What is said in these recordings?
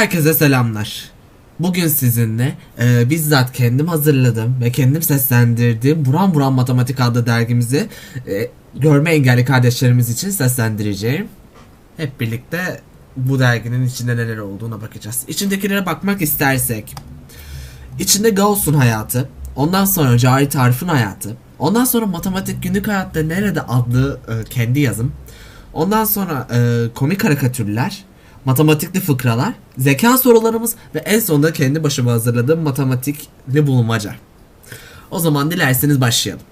Herkese selamlar. Bugün sizinle e, bizzat kendim hazırladım ve kendim seslendirdiğim Buran Buran Matematik adlı dergimizi e, görme engelli kardeşlerimiz için seslendireceğim. Hep birlikte bu derginin içinde neler olduğuna bakacağız. İçindekilere bakmak istersek. İçinde Gauss'un hayatı, ondan sonra Cahit Arif'in hayatı, ondan sonra Matematik Günlük Hayatta Nerede adlı e, kendi yazım, ondan sonra e, komik karikatürler, matematikli fıkralar, zeka sorularımız ve en sonunda kendi başıma hazırladığım matematikli bulmaca. O zaman dilerseniz başlayalım.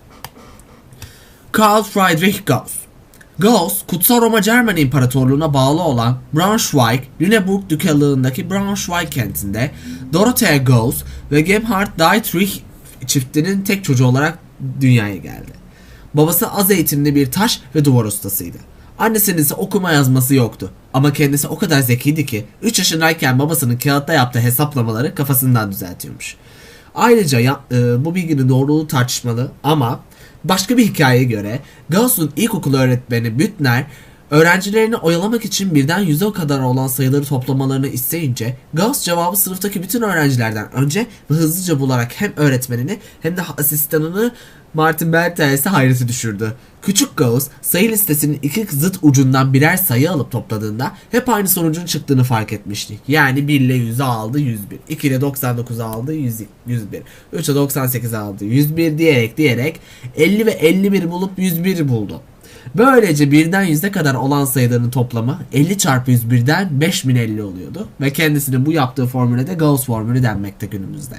Karl Friedrich Gauss Gauss, Kutsal Roma Cermen İmparatorluğu'na bağlı olan Braunschweig, Lüneburg Dükalığındaki Braunschweig kentinde Dorothea Gauss ve Gebhard Dietrich çiftinin tek çocuğu olarak dünyaya geldi. Babası az eğitimli bir taş ve duvar ustasıydı. Annesinin ise okuma yazması yoktu. Ama kendisi o kadar zekiydi ki 3 yaşındayken babasının kağıtta yaptığı hesaplamaları kafasından düzeltiyormuş. Ayrıca ya- e, bu bilginin doğruluğu tartışmalı ama başka bir hikayeye göre Gauss'un ilkokul öğretmeni Büttner öğrencilerini oyalamak için birden yüze kadar olan sayıları toplamalarını isteyince Gauss cevabı sınıftaki bütün öğrencilerden önce ve hızlıca bularak hem öğretmenini hem de asistanını Martin Bertels'e hayrete düşürdü. Küçük Gauss sayı listesinin iki zıt ucundan birer sayı alıp topladığında hep aynı sonucun çıktığını fark etmişti. Yani 1 ile 100'ü aldı 101, 2 ile 99'u aldı 100, 101, 3 ile 98'i aldı 101 diyerek diyerek 50 ve 51 bulup 101 buldu. Böylece birden 100'e kadar olan sayıların toplamı 50 çarpı 101'den 5050 oluyordu ve kendisinin bu yaptığı formüle de Gauss formülü denmekte günümüzde.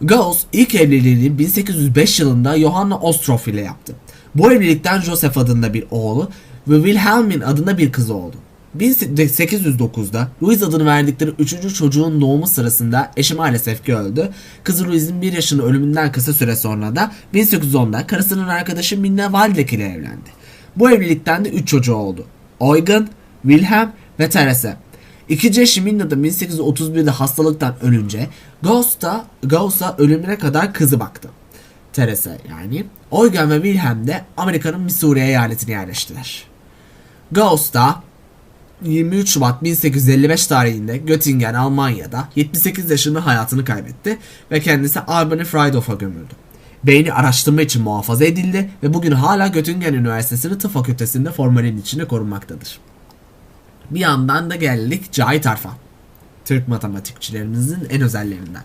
Gauss ilk evliliğini 1805 yılında Johanna Ostroff ile yaptı. Bu evlilikten Joseph adında bir oğlu ve Wilhelmine adında bir kızı oldu. 1809'da Louis adını verdikleri üçüncü çocuğun doğumu sırasında eşi maalesef ki öldü. Kızı Louis'in bir yaşının ölümünden kısa süre sonra da 1810'da karısının arkadaşı Minna Waldeck ile evlendi. Bu evlilikten de üç çocuğu oldu. Eugen, Wilhelm ve Teresa. İkinci eşi Minna da 1831'de hastalıktan ölünce Gauss da Gauss'a ölümüne kadar kızı baktı. Teresa yani. Eugen ve Wilhelm de Amerika'nın Missouri eyaletine yerleştiler. Gauss da 23 Şubat 1855 tarihinde Göttingen, Almanya'da 78 yaşında hayatını kaybetti ve kendisi Albany Friedhof'a gömüldü. Beyni araştırma için muhafaza edildi ve bugün hala Göttingen Üniversitesi'nin tıp fakültesinde formalin içinde korunmaktadır. Bir yandan da geldik Cahit Arf'a. Türk matematikçilerimizin en özellerinden.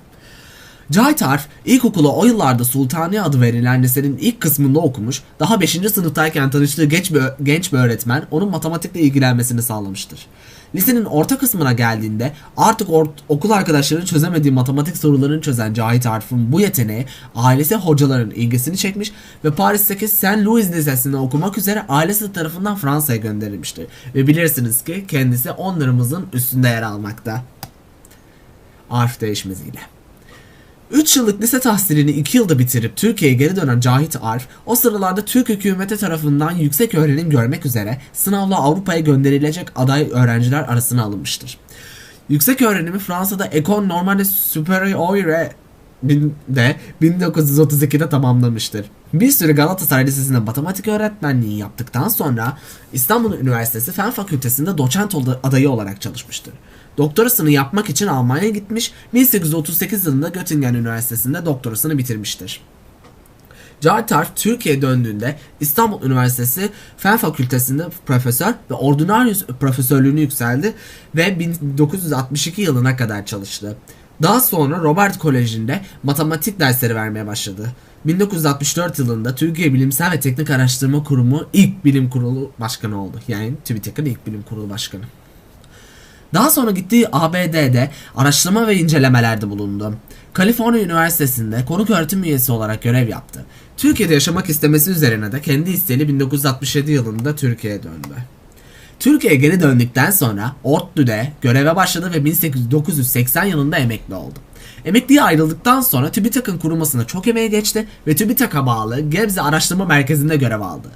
Cahit Arf, ilkokula o yıllarda Sultaniye adı verilen lisenin ilk kısmında okumuş, daha 5. sınıftayken tanıştığı genç bir, genç bir öğretmen onun matematikle ilgilenmesini sağlamıştır. Lisenin orta kısmına geldiğinde artık or- okul arkadaşlarının çözemediği matematik sorularını çözen Cahit Arf'ın bu yeteneği ailesi hocaların ilgisini çekmiş ve Paris'teki Saint Louis Lisesi'nde okumak üzere ailesi tarafından Fransa'ya gönderilmiştir. Ve bilirsiniz ki kendisi onlarımızın üstünde yer almakta. Arf değişmesiyle. 3 yıllık lise tahsilini 2 yılda bitirip Türkiye'ye geri dönen Cahit Arf, o sıralarda Türk hükümeti tarafından yüksek öğrenim görmek üzere sınavla Avrupa'ya gönderilecek aday öğrenciler arasına alınmıştır. Yüksek öğrenimi Fransa'da École Normale Supérieure de 1932'de tamamlamıştır. Bir süre Galatasaray Lisesi'nde matematik öğretmenliği yaptıktan sonra İstanbul Üniversitesi Fen Fakültesi'nde doçent adayı olarak çalışmıştır. Doktorasını yapmak için Almanya'ya gitmiş, 1838 yılında Göttingen Üniversitesi'nde doktorasını bitirmiştir. Cahit Türkiye'ye döndüğünde İstanbul Üniversitesi Fen Fakültesi'nde profesör ve ordinarius profesörlüğünü yükseldi ve 1962 yılına kadar çalıştı. Daha sonra Robert Koleji'nde matematik dersleri vermeye başladı. 1964 yılında Türkiye Bilimsel ve Teknik Araştırma Kurumu ilk bilim kurulu başkanı oldu. Yani TÜBİTAK'ın ilk bilim kurulu başkanı. Daha sonra gittiği ABD'de araştırma ve incelemelerde bulundu. Kaliforniya Üniversitesi'nde konuk öğretim üyesi olarak görev yaptı. Türkiye'de yaşamak istemesi üzerine de kendi isteğiyle 1967 yılında Türkiye'ye döndü. Türkiye'ye geri döndükten sonra ODTÜ'de göreve başladı ve 1980 yılında emekli oldu. Emekliye ayrıldıktan sonra TÜBİTAK'ın kurulmasına çok emeği geçti ve TÜBİTAK'a bağlı Gebze Araştırma Merkezi'nde görev aldı.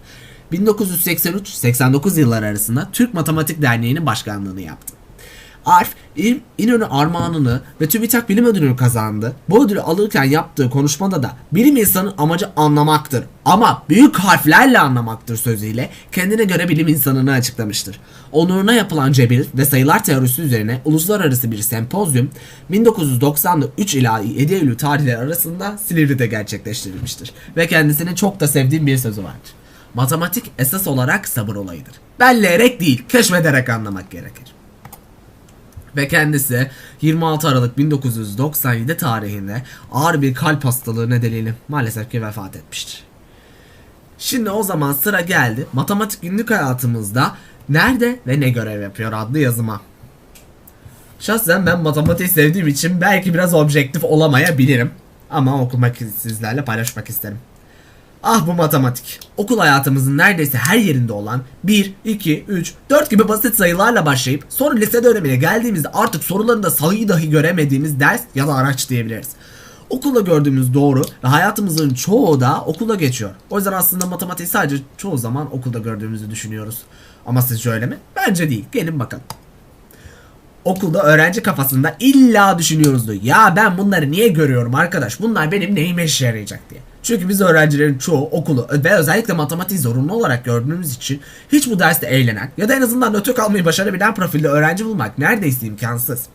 1983-89 yılları arasında Türk Matematik Derneği'nin başkanlığını yaptı. Arf, İn- İnönü Armağanını ve TÜBİTAK Bilim Ödülünü kazandı. Bu ödülü alırken yaptığı konuşmada da bilim insanın amacı anlamaktır. Ama büyük harflerle anlamaktır sözüyle kendine göre bilim insanını açıklamıştır. Onuruna yapılan cebir ve sayılar teorisi üzerine uluslararası bir sempozyum 1990'da 3 ila 7 Eylül tarihleri arasında Silivri'de gerçekleştirilmiştir. Ve kendisinin çok da sevdiğim bir sözü vardır. Matematik esas olarak sabır olayıdır. Belleyerek değil, keşfederek anlamak gerekir. Ve kendisi 26 Aralık 1997 tarihinde ağır bir kalp hastalığı nedeniyle maalesef ki vefat etmiştir. Şimdi o zaman sıra geldi matematik günlük hayatımızda nerede ve ne görev yapıyor adlı yazıma. Şahsen ben matematiği sevdiğim için belki biraz objektif olamayabilirim. Ama okumak sizlerle paylaşmak isterim. Ah bu matematik. Okul hayatımızın neredeyse her yerinde olan 1, 2, 3, 4 gibi basit sayılarla başlayıp sonra lise dönemine geldiğimizde artık sorularında sayıyı dahi göremediğimiz ders ya da araç diyebiliriz. Okulda gördüğümüz doğru ve hayatımızın çoğu da okulda geçiyor. O yüzden aslında matematiği sadece çoğu zaman okulda gördüğümüzü düşünüyoruz. Ama sizce öyle mi? Bence değil. Gelin bakalım okulda öğrenci kafasında illa düşünüyoruzdu. Ya ben bunları niye görüyorum arkadaş? Bunlar benim neyime işe yarayacak diye. Çünkü biz öğrencilerin çoğu okulu ve özellikle matematiği zorunlu olarak gördüğümüz için hiç bu derste eğlenen ya da en azından nötr kalmayı başarabilen profilde öğrenci bulmak neredeyse imkansız.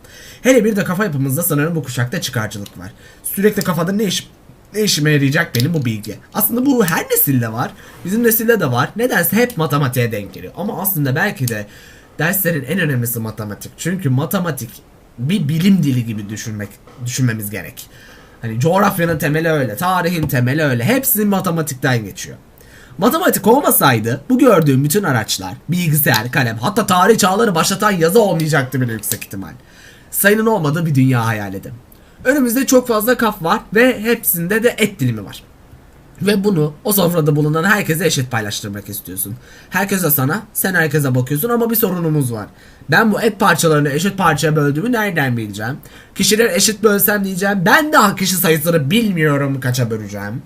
Hele bir de kafa yapımızda sanırım bu kuşakta çıkarcılık var. Sürekli kafada ne iş ne işime yarayacak benim bu bilgi. Aslında bu her nesilde var. Bizim nesilde de var. Nedense hep matematiğe denk geliyor. Ama aslında belki de derslerin en önemlisi matematik. Çünkü matematik bir bilim dili gibi düşünmek düşünmemiz gerek. Hani coğrafyanın temeli öyle, tarihin temeli öyle. Hepsi matematikten geçiyor. Matematik olmasaydı bu gördüğüm bütün araçlar, bilgisayar, kalem, hatta tarih çağları başlatan yazı olmayacaktı bile yüksek ihtimal. Sayının olmadığı bir dünya hayal edin. Önümüzde çok fazla kaf var ve hepsinde de et dilimi var. Ve bunu o sofrada bulunan herkese eşit paylaştırmak istiyorsun. Herkese sana, sen herkese bakıyorsun ama bir sorunumuz var. Ben bu et parçalarını eşit parçaya böldüğümü nereden bileceğim? Kişileri eşit bölsem diyeceğim. Ben daha kişi sayısını bilmiyorum kaça böleceğim.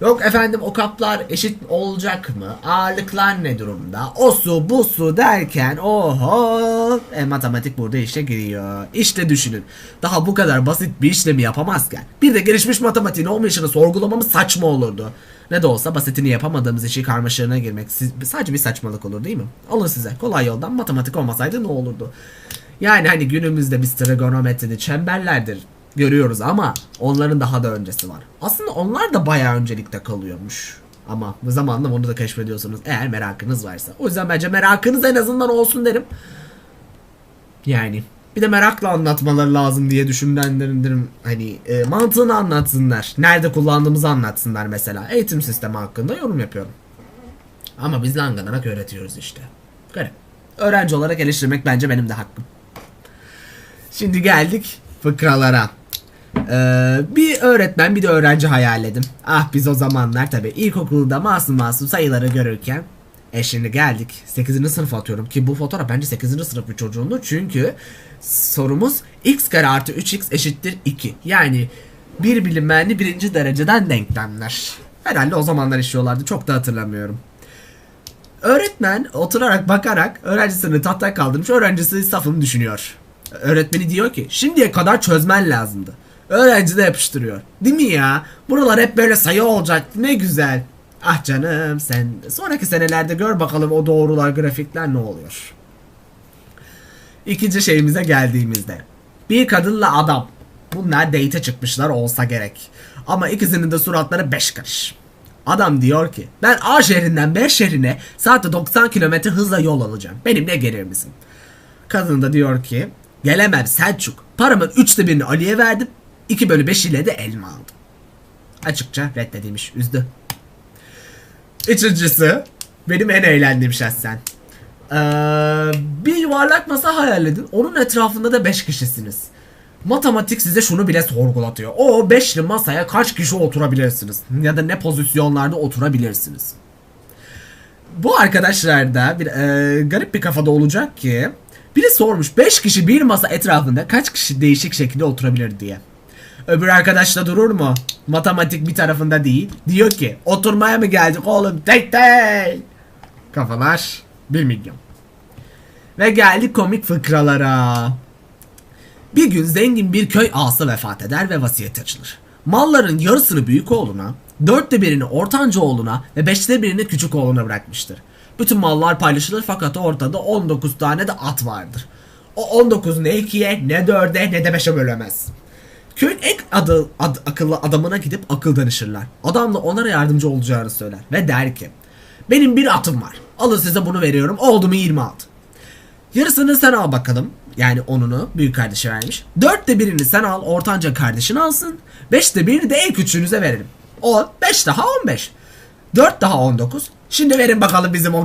Yok efendim o kaplar eşit olacak mı? Ağırlıklar ne durumda? O su bu su derken oho e, matematik burada işe giriyor. İşte düşünün. Daha bu kadar basit bir işlemi yapamazken bir de gelişmiş matematiğin olmayışını sorgulamamız saçma olurdu. Ne de olsa basitini yapamadığımız işi karmaşığına girmek siz- sadece bir saçmalık olur değil mi? Alın size kolay yoldan matematik olmasaydı ne olurdu? Yani hani günümüzde biz trigonometride çemberlerdir görüyoruz ama onların daha da öncesi var. Aslında onlar da bayağı öncelikte kalıyormuş. Ama zamanla onu da keşfediyorsunuz eğer merakınız varsa. O yüzden bence merakınız en azından olsun derim. Yani bir de merakla anlatmaları lazım diye düşünenlerin hani e, mantığını anlatsınlar. Nerede kullandığımızı anlatsınlar mesela. Eğitim sistemi hakkında yorum yapıyorum. Ama biz langanarak öğretiyoruz işte. Garip. Öğrenci olarak eleştirmek bence benim de hakkım. Şimdi geldik fıkralara. Ee, bir öğretmen bir de öğrenci hayal edin. Ah biz o zamanlar tabi ilkokulda masum masum sayıları görürken e şimdi geldik 8. sınıf atıyorum ki bu fotoğraf bence 8. sınıf bir çocuğundu çünkü sorumuz x kare artı 3x eşittir 2 yani bir bilinmeyenli birinci dereceden denklemler. Herhalde o zamanlar işliyorlardı çok da hatırlamıyorum. Öğretmen oturarak bakarak öğrencisini tahtaya kaldırmış öğrencisi safını düşünüyor. Öğretmeni diyor ki şimdiye kadar çözmen lazımdı. Öğrenci de yapıştırıyor. Değil mi ya? Buralar hep böyle sayı olacak. Ne güzel. Ah canım sen sonraki senelerde gör bakalım o doğrular grafikler ne oluyor. İkinci şeyimize geldiğimizde. Bir kadınla adam. Bunlar date çıkmışlar olsa gerek. Ama ikisinin de suratları beş karış. Adam diyor ki ben A şehrinden B şehrine saatte 90 km hızla yol alacağım. Benimle gelir misin? Kadın da diyor ki gelemem Selçuk. Paramın üçte birini Ali'ye verdim. 2 bölü 5 ile de elma aldım. Açıkça reddedilmiş. Üzdü. Üçüncüsü benim en eğlendiğim şahsen. Ee, bir yuvarlak masa hayal edin. Onun etrafında da 5 kişisiniz. Matematik size şunu bile sorgulatıyor. O beşli masaya kaç kişi oturabilirsiniz? Ya da ne pozisyonlarda oturabilirsiniz? Bu arkadaşlarda bir e, garip bir kafada olacak ki biri sormuş 5 kişi bir masa etrafında kaç kişi değişik şekilde oturabilir diye. Öbür arkadaş da durur mu? Matematik bir tarafında değil. Diyor ki oturmaya mı geldik oğlum tek tek. Kafalar 1 milyon. Ve geldik komik fıkralara. Bir gün zengin bir köy ağası vefat eder ve vasiyet açılır. Malların yarısını büyük oğluna, dörtte birini ortanca oğluna ve beşte birini küçük oğluna bırakmıştır. Bütün mallar paylaşılır fakat ortada 19 tane de at vardır. O 19 ne ikiye, ne dörde, ne de beşe bölemez. Köyün en adı, ad- akıllı adamına gidip akıl danışırlar. Adam da onlara yardımcı olacağını söyler ve der ki Benim bir atım var. Alın size bunu veriyorum. Oldu mu 20 at. Yarısını sen al bakalım. Yani onunu büyük kardeşe vermiş. Dörtte birini sen al ortanca kardeşin alsın. Beşte birini de en küçüğünüze verelim. 10, 5 daha 15. 4 daha 19. Şimdi verin bakalım bizim o